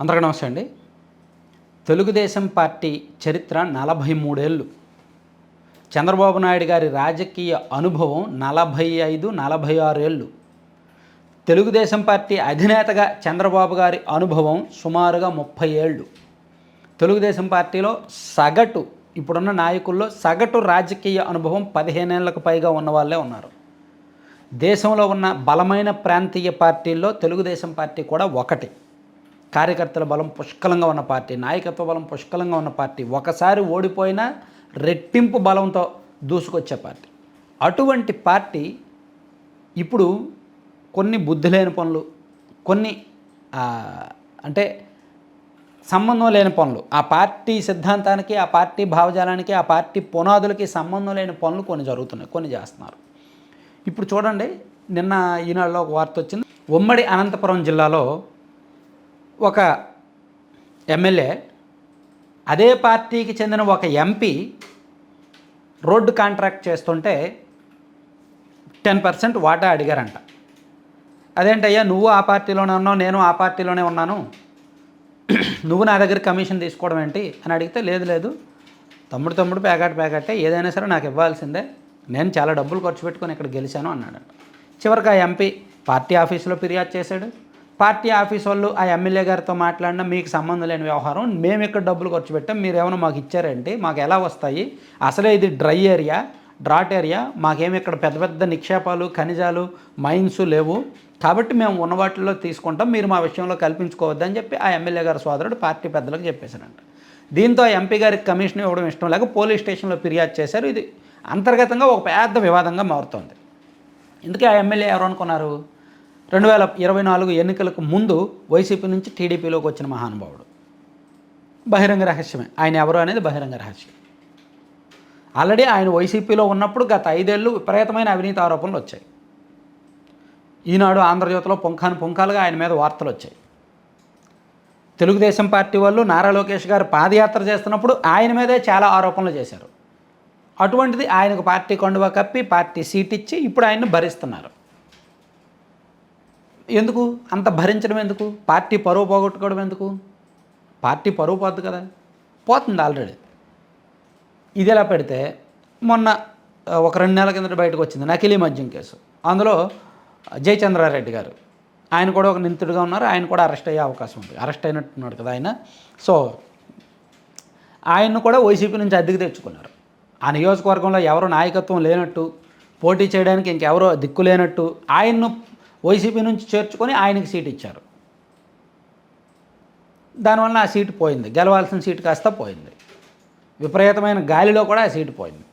అందరికీ నమస్తే అండి. తెలుగుదేశం పార్టీ చరిత్ర నలభై మూడేళ్ళు. చంద్రబాబు నాయుడు గారి రాజకీయ అనుభవం నలభై ఐదు నలభై ఆరు ఏళ్ళు. తెలుగుదేశం పార్టీ అధినేతగా చంద్రబాబు గారి అనుభవం సుమారుగా ముప్పై ఏళ్ళు. తెలుగుదేశం పార్టీలో సగటు ఇప్పుడున్న నాయకుల్లో సగటు రాజకీయ అనుభవం పదిహేనేళ్ళకు పైగా ఉన్న వాళ్ళే ఉన్నారు. దేశంలో ఉన్న బలమైన ప్రాంతీయ పార్టీల్లో తెలుగుదేశం పార్టీ కూడా ఒకటి. కార్యకర్తల బలం పుష్కలంగా ఉన్న పార్టీ నాయకత్వ బలం పుష్కలంగా ఉన్న పార్టీ ఒకసారి ఓడిపోయినా రెట్టింపు బలంతో దూసుకొచ్చే పార్టీ. అటువంటి పార్టీ ఇప్పుడు కొన్ని బుద్ధి లేని పనులు కొన్ని అంటే సంబంధం లేని పనులు. ఆ పార్టీ సిద్ధాంతానికి ఆ పార్టీ భావజాలానికి ఆ పార్టీ పునాదులకి సంబంధం లేని పనులు కొన్ని జరుగుతున్నాయి కొన్ని చేస్తున్నారు. ఇప్పుడు చూడండి నిన్న ఈనాడులో ఒక వార్త వచ్చింది. ఉమ్మడి అనంతపురం జిల్లాలో ఒక ఎమ్మెల్యే అదే పార్టీకి చెందిన ఒక ఎంపీ రోడ్డు కాంట్రాక్ట్ చేస్తుంటే టెన్ పర్సెంట్ వాటా అడిగారంట. అదేంటయ్యా నువ్వు ఆ పార్టీలోనే ఉన్నావు నేను ఆ పార్టీలోనే ఉన్నాను. నువ్వు నా దగ్గర కమిషన్ తీసుకోవడం ఏంటి? అని అడిగితే లేదు లేదు. తమ్ముడు తమ్ముడు ప్యాకెట్ ప్యాకెటే ఏదైనా సరే నాకు ఇవ్వాల్సిందే. నేను చాలా డబ్బులు ఖర్చు పెట్టుకొని ఇక్కడ గెలిచాను అన్నాడు చివరికి ఆ ఎంపీ పార్టీ ఆఫీసులో ఫిర్యాదు చేశాడు. పార్టీ ఆఫీస్ వాళ్ళు ఆ ఎమ్మెల్యే గారితో మాట్లాడినా మీకు సంబంధం లేని వ్యవహారం. మేము ఇక్కడ డబ్బులు ఖర్చు పెట్టాం. మీరు ఏమైనా మాకు ఇచ్చారంటే మాకు ఎలా వస్తాయి? అసలే ఇది డ్రై ఏరియా డ్రాట్ ఏరియా. మాకేమి ఇక్కడ పెద్ద పెద్ద నిక్షేపాలు ఖనిజాలు మైన్స్ లేవు. కాబట్టి మేము ఉన్న వాటిల్లో తీసుకుంటాం. మీరు మా విషయంలో కల్పించుకోవద్దని చెప్పి ఆ ఎమ్మెల్యే గారి సోదరుడు పార్టీ పెద్దలకు చెప్పేశారంట. దీంతో ఆ ఎంపీ గారికి కమిషన్ ఇవ్వడం ఇష్టం లేక పోలీస్ స్టేషన్లో ఫిర్యాదు చేశారు. ఇది అంతర్గతంగా ఒక పెద్ద వివాదంగా మారుతోంది. ఇందుకే ఆ ఎమ్మెల్యే ఎవరు అనుకున్నారు? రెండు వేల ఇరవై నాలుగు ఎన్నికలకు ముందు వైసీపీ నుంచి టీడీపీలోకి వచ్చిన మహానుభావుడు. బహిరంగ రహస్యమే. ఆయన ఎవరు అనేది బహిరంగ రహస్యం. ఆల్రెడీ ఆయన వైసీపీలో ఉన్నప్పుడు గత ఐదేళ్ళు విపరీతమైన అవినీతి ఆరోపణలు వచ్చాయి. ఈనాడు ఆంధ్రజ్యోతిలో పుంఖాను పుంఖాలుగా ఆయన మీద వార్తలు వచ్చాయి. తెలుగుదేశం పార్టీ వాళ్ళు నారా లోకేష్ గారు పాదయాత్ర చేస్తున్నప్పుడు ఆయన మీదే చాలా ఆరోపణలు చేశారు. అటువంటిది ఆయనకు పార్టీ కొండవ కప్పి పార్టీ సీట్ ఇచ్చి ఇప్పుడు ఆయన్ని భరిస్తున్నారు. ఎందుకు? అంత భరించడం ఎందుకు? పార్టీ పరువు పోగొట్టుకోవడం ఎందుకు? పార్టీ పరువు పోద్ది కదా. పోతుంది ఆల్రెడీ. ఇది ఎలా పెడితే మొన్న ఒక రెండు నెలల కిందట బయటకు వచ్చింది నకిలీ మద్యం కేసు. అందులో జయచంద్రారెడ్డి గారు. ఆయన కూడా ఒక నిందితుడిగా ఉన్నారు. ఆయన కూడా అరెస్ట్ అయ్యే అవకాశం ఉంది. అరెస్ట్ అయినట్టున్నాడు కదా ఆయన. సో ఆయన్ను కూడా వైసీపీ నుంచి అద్దెకు తెచ్చుకున్నారు. ఆ నియోజకవర్గంలో ఎవరు నాయకత్వం లేనట్టు పోటీ చేయడానికి ఇంకెవరో దిక్కు లేనట్టు ఆయన్ను వైసీపీ నుంచి చేర్చుకొని ఆయనకి సీట్ ఇచ్చారు. దానివల్ల ఆ సీటు పోయింది. గెలవాల్సిన సీటు కాస్త పోయింది. విపరీతమైన గాలిలో కూడా ఆ సీటు పోయింది.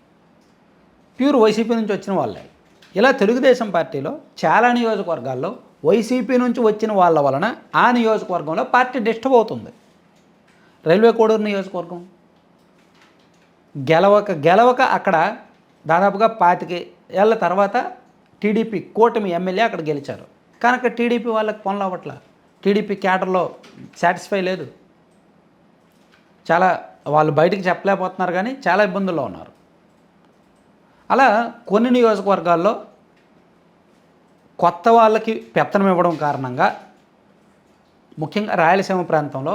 ప్యూర్ వైసీపీ నుంచి వచ్చిన వాళ్ళే. ఇలా తెలుగుదేశం పార్టీలో చాలా నియోజకవర్గాల్లో వైసీపీ నుంచి వచ్చిన వాళ్ళ వలన ఆ నియోజకవర్గంలో పార్టీ డిస్టర్బ్ అవుతుంది రైల్వే కోడూరు నియోజకవర్గం. గెలవక గెలవక అక్కడ దాదాపుగా పాతికి ఏళ్ళ తర్వాత టీడీపీ కూటమి ఎమ్మెల్యే అక్కడ గెలిచారు. కనుక టీడీపీ వాళ్ళకి పనులు అవ్వట్ల. టీడీపీ క్యాడర్లో సాటిస్ఫై లేదు. చాలా వాళ్ళు బయటకు చెప్పలేకపోతున్నారు కానీ చాలా ఇబ్బందుల్లో ఉన్నారు. అలా కొన్ని నియోజకవర్గాల్లో కొత్త వాళ్ళకి పెత్తనం ఇవ్వడం కారణంగా ముఖ్యంగా రాయలసీమ ప్రాంతంలో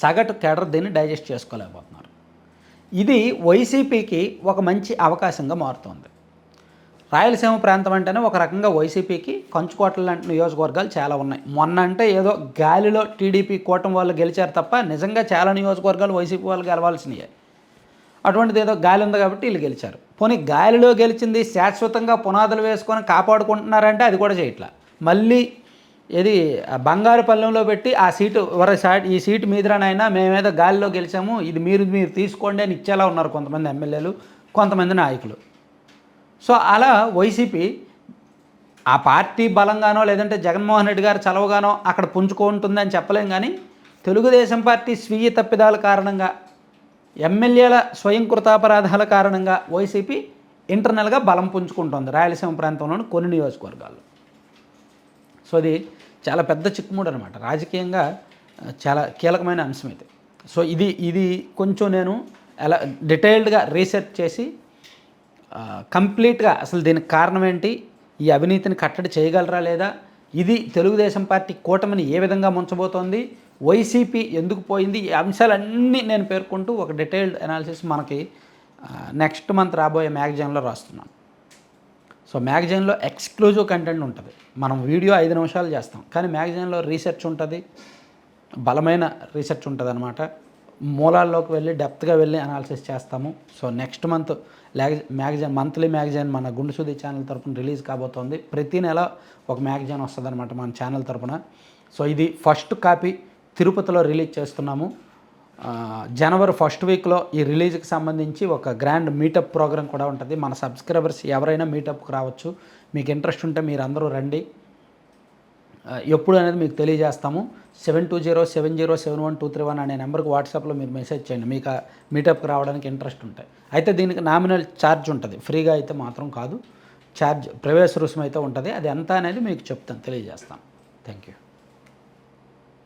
సగటు కేడర్ దీన్ని డైజెస్ట్ చేసుకోలేకపోతున్నారు. ఇది వైసీపీకి ఒక మంచి అవకాశంగా మారుతుంది. రాయలసీమ ప్రాంతం అంటేనే ఒక రకంగా వైసీపీకి కంచుకోటలు లాంటి నియోజకవర్గాలు చాలా ఉన్నాయి. మొన్న అంటే ఏదో గాలిలో టీడీపీ కూటమి వాళ్ళు గెలిచారు తప్ప నిజంగా చాలా నియోజకవర్గాలు వైసీపీ వాళ్ళు గెలవాల్సినవి అటువంటిది ఏదో గాలి ఉంది కాబట్టి వీళ్ళు గెలిచారు. పోనీ గాలిలో గెలిచింది శాశ్వతంగా పునాదులు వేసుకొని కాపాడుకుంటున్నారంటే అది కూడా చేయట్లా. మళ్ళీ ఇది బంగారు పల్లెంలో పెట్టి ఆ సీటు వర ఈ సీటు మీదనైనా మేమేదో గాలిలో గెలిచాము ఇది మీరు మీరు తీసుకోండి అని ఇచ్చేలా ఉన్నారు కొంతమంది ఎమ్మెల్యేలు కొంతమంది నాయకులు. సో అలా వైసీపీ ఆ పార్టీ బలంగానో లేదంటే జగన్మోహన్ రెడ్డి గారు చలవగానో అక్కడ పుంజుకుంటుందని చెప్పలేం కానీ తెలుగుదేశం పార్టీ స్వీయ తప్పిదాల కారణంగా ఎమ్మెల్యేల స్వయం కృతాపరాధాల కారణంగా వైసీపీ ఇంటర్నల్గా బలం పుంజుకుంటుంది రాయలసీమ ప్రాంతంలోని కొన్ని నియోజకవర్గాల్లో. సో అది చాలా పెద్ద చిక్కుముడు అనమాట రాజకీయంగా చాలా కీలకమైన అంశం ఇది. సో ఇది ఇది కొంచెం నేను ఎలా డీటెయిల్డ్గా రీసెర్చ్ చేసి కంప్లీట్గా అసలు దీనికి కారణం ఏంటి? ఈ అవినీతిని కట్టడి చేయగలరా లేదా? ఇది తెలుగుదేశం పార్టీ కూటమిని ఏ విధంగా ముంచబోతోంది? వైసీపీ ఎందుకు పోయింది? ఈ అంశాలన్నీ నేను పేర్కొంటూ ఒక డీటెయిల్డ్ అనాలిసిస్ మనకి నెక్స్ట్ మంత్ రాబోయే మ్యాగజైన్లో రాస్తున్నాను. సో మ్యాగజైన్లో ఎక్స్క్లూజివ్ కంటెంట్ ఉంటుంది. మనం వీడియో ఐదు నిమిషాలు చేస్తాం. కానీ మ్యాగజైన్లో రీసెర్చ్ ఉంటుంది. బలమైన రీసెర్చ్ ఉంటుంది అనమాట మూలాల్లోకి వెళ్ళి డెప్త్గా వెళ్ళి అనాలిసిస్ చేస్తాము. So next month magazine monthly magazine మన గుండెసూది ఛానల్ తరపున రిలీజ్ కాబోతోంది. ప్రతి నెల ఒక మ్యాగజైన్ వస్తుంది అనమాట మన ఛానల్ తరపున. సో ఇది ఫస్ట్ కాపీ తిరుపతిలో రిలీజ్ చేస్తున్నాము. జనవరి ఫస్ట్ వీక్లో ఈ రిలీజ్కి సంబంధించి ఒక గ్రాండ్ మీటప్ ప్రోగ్రామ్ కూడా ఉంటుంది. మన సబ్స్క్రైబర్స్ ఎవరైనా మీటప్కి రావచ్చు. మీకు ఇంట్రెస్ట్ ఉంటే మీరు అందరూ రండి. ఎప్పుడు అనేది మీకు తెలియజేస్తాము. Seven two zero seven zero seven one two three one అనే నెంబర్కి వాట్సాప్లో మీరు మెసేజ్ చేయండి. మీకు మీటప్కి రావడానికి ఇంట్రెస్ట్ ఉంటాయి. అయితే దీనికి నామినల్ ఛార్జ్ ఉంటుంది. ఫ్రీగా అయితే మాత్రం కాదు. ఛార్జ్ ప్రవేశ రుసుము అయితే ఉంటుంది. అది ఎంత అనేది మీకు చెప్తాను తెలియజేస్తాను. Thank you